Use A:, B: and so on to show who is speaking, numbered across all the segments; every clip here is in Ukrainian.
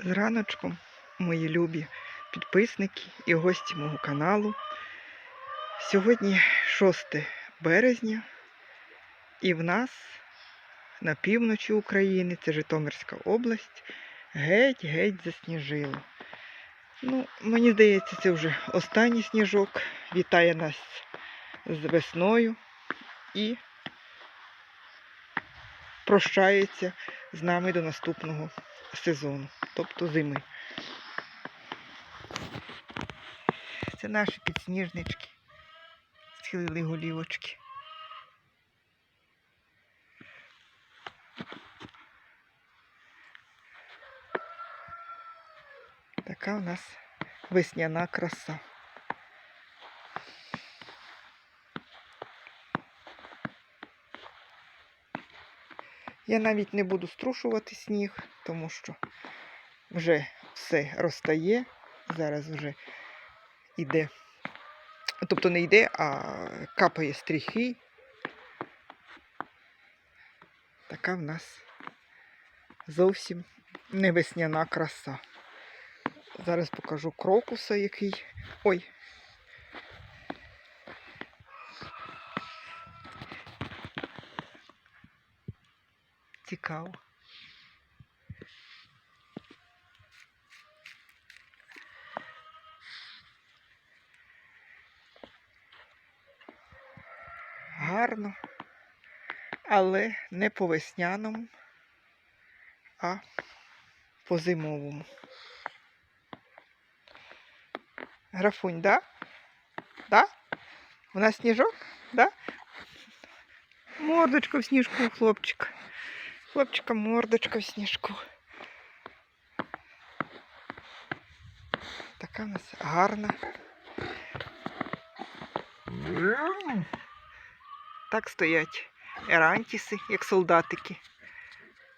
A: З раночком, мої любі підписники і гості мого каналу. Сьогодні 6 березня, і в нас на півночі України, це Житомирська область, геть-геть засніжило. Ну, мені здається, це вже останній сніжок. Вітає нас з весною і прощається з нами до наступного сезону, тобто зими. Це наші підсніжнички. Схилили голівочки. Така у нас весняна краса. Я навіть не буду струшувати сніг, тому що вже все розтає. Зараз вже йде. Тобто не йде, а капає стріхи. Така в нас зовсім не весняна краса. Зараз покажу крокуса, який. Ой. Цікаво. Гарно, але не по весняному, а по зимовому. Графунь, да? Да? Нас сніжок, да? Мордочка в сніжку у хлопчика. Хлопчика мордочка в сніжку. Така у нас гарна. Так стоять ерантіси, як солдатики.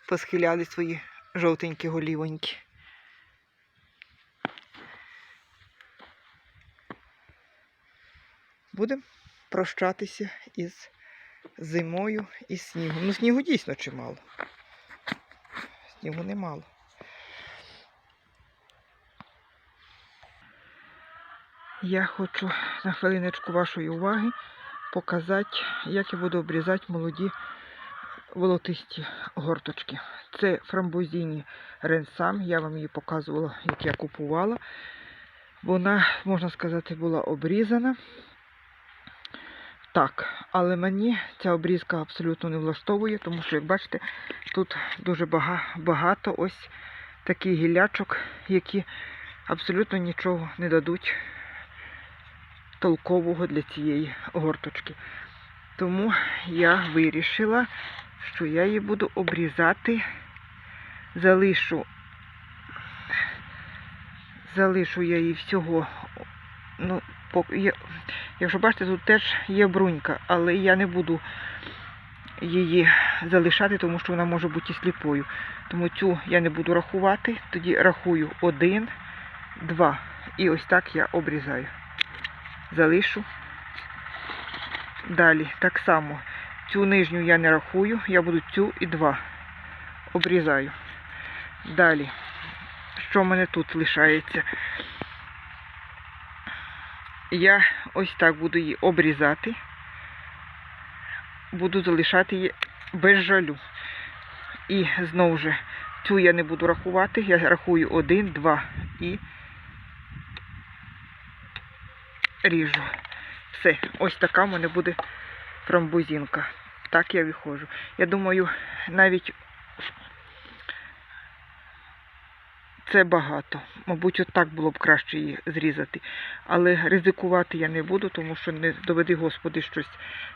A: Посхиляли свої жовтенькі голівоньки. Будемо прощатися із зимою і снігом. Ну, снігу дійсно чимало. Снігу немало. Я хочу на хвилиночку вашої уваги показати, як я буду обрізати молоді волотисті горточки. Це фрамбузіні ренсам. Я вам її показувала, як я купувала. Вона, можна сказати, була обрізана. Так, але мені ця обрізка абсолютно не влаштовує, тому що, як бачите, тут дуже багато ось таких гілячок, які абсолютно нічого не дадуть толкового для цієї горточки. Тому я вирішила, що я її буду обрізати, залишу, залишу я її всього. Ну, Якщо бачите, тут теж є брунька, але я не буду її залишати, тому що вона може бути сліпою. Тому цю я не буду рахувати. Тоді рахую один, два. І ось так я обрізаю. Залишу. Далі так само. Цю нижню я не рахую, я буду цю і два. Обрізаю. Далі. Що в мене тут лишається? Я ось так буду її обрізати. Буду залишати її без жалю. І знову ж цю я не буду рахувати. Я рахую один, два і ріжу. Все, ось така в мене буде фрамбузінка. Так я виходжу. Я думаю, навіть це багато. Мабуть, отак було б краще її зрізати. Але ризикувати я не буду, тому що не доведи Господи щось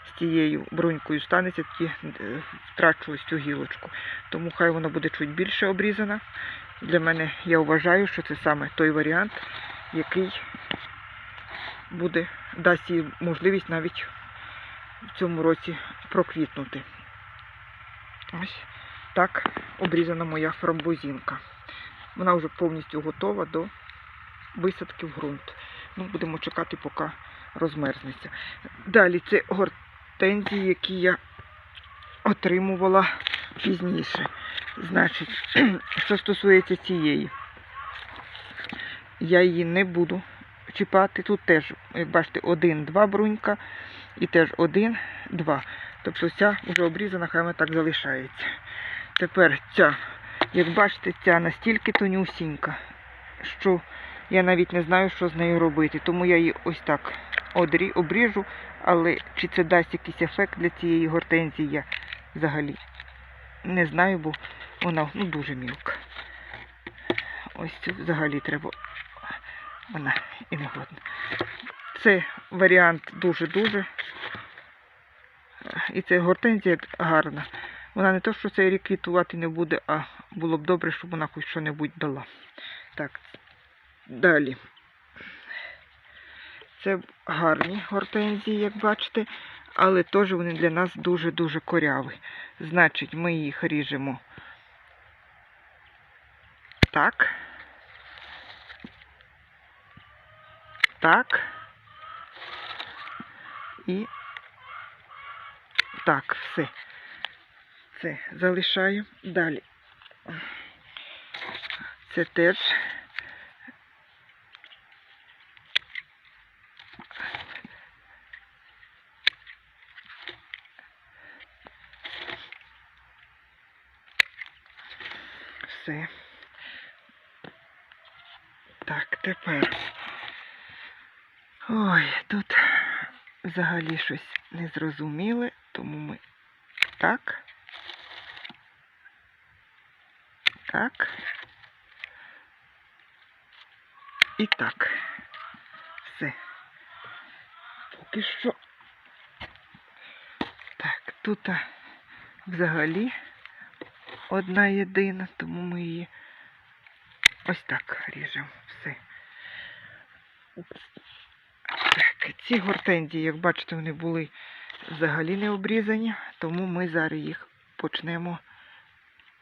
A: з тією брунькою станеться, тоді е, втрачу ось цю гілочку. Тому хай вона буде чуть більше обрізана. Для мене я вважаю, що це саме той варіант, який буде дасть їй можливість навіть в цьому році проквітнути. Ось так обрізана моя фрамбузінка. Вона вже повністю готова до висадки в ґрунт. Ну, будемо чекати, поки розмерзнеться. Далі це гортензії, які я отримувала пізніше. Значить, що стосується цієї. я її не буду чіпати. Тут теж, як бачите, один-два брунька і теж один-два. Тобто ця вже обрізана, хай вона так залишається. Тепер ця, як бачите, ця настільки тонюсінька, що я навіть не знаю, що з нею робити. Тому я її ось так обріжу, але чи це дасть якийсь ефект для цієї гортензії, я взагалі не знаю, бо вона ну, дуже мілка. Ось цю взагалі треба. Вона і не годна. Це варіант дуже-дуже. І це гортензія гарна. Вона не то, що цей рік квітувати не буде, а було б добре, щоб вона хоч що-небудь дала. Так, далі. Це гарні гортензії, як бачите, але теж вони для нас дуже-дуже коряві. Значить, ми їх ріжемо так. Так. І так, все. Це залишаю. Далі. Це теж. Все. Так, тепер. Ой, тут взагалі щось незрозуміле, тому ми так. Так. І так. Все. Поки що. Так, тут взагалі одна єдина, тому ми її ось так ріжемо. Все. Так, ці гортензії, як бачите, вони були взагалі не обрізані, тому ми зараз їх почнемо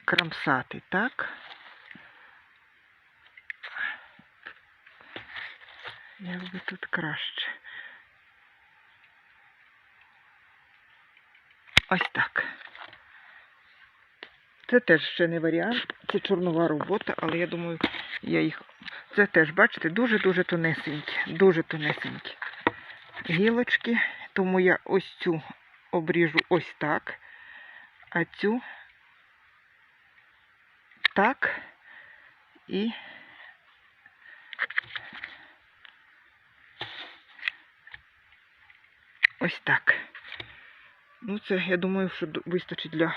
A: крамсати, так? Як би тут краще. Ось так. Це теж ще не варіант, це чорнова робота, але я думаю, я їх. Це теж, бачите, дуже-дуже тонесенькі, дуже тонесенькі гілочки, тому я ось цю обріжу ось так, а цю так і ось так. Ну, це, я думаю, що вистачить для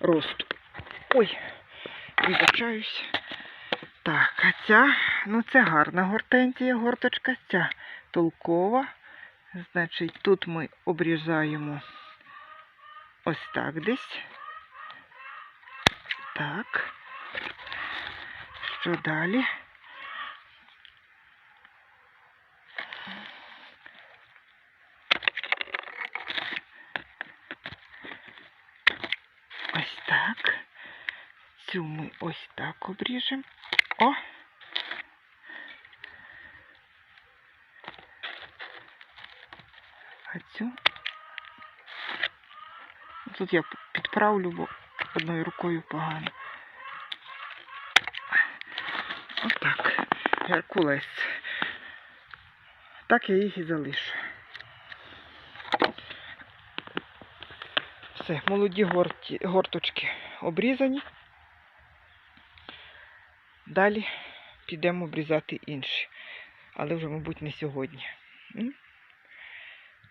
A: росту. Ой, вибачаюсь. Так, а ця, ну це гарна гортензія, горточка, ця толкова. Значить, тут ми обрізаємо ось так десь. Так. Що далі? Ось так. Цю ми ось так обріжемо. О! А цю тут я підправлю, бо одною рукою погано. Отак. Геркулес. Так я їх і залишу. Все, молоді горті, горточки обрізані. Далі підемо обрізати інші. Але вже, мабуть, не сьогодні.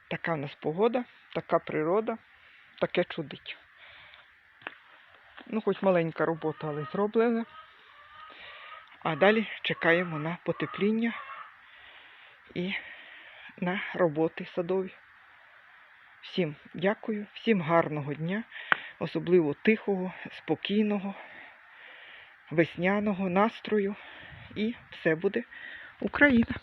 A: Така в нас погода, така природа, таке чудить. Ну, хоч маленька робота, але зроблена. А далі чекаємо на потепління і на роботи садові. Всім дякую, всім гарного дня, особливо тихого, спокійного, весняного настрою. І все буде Україна!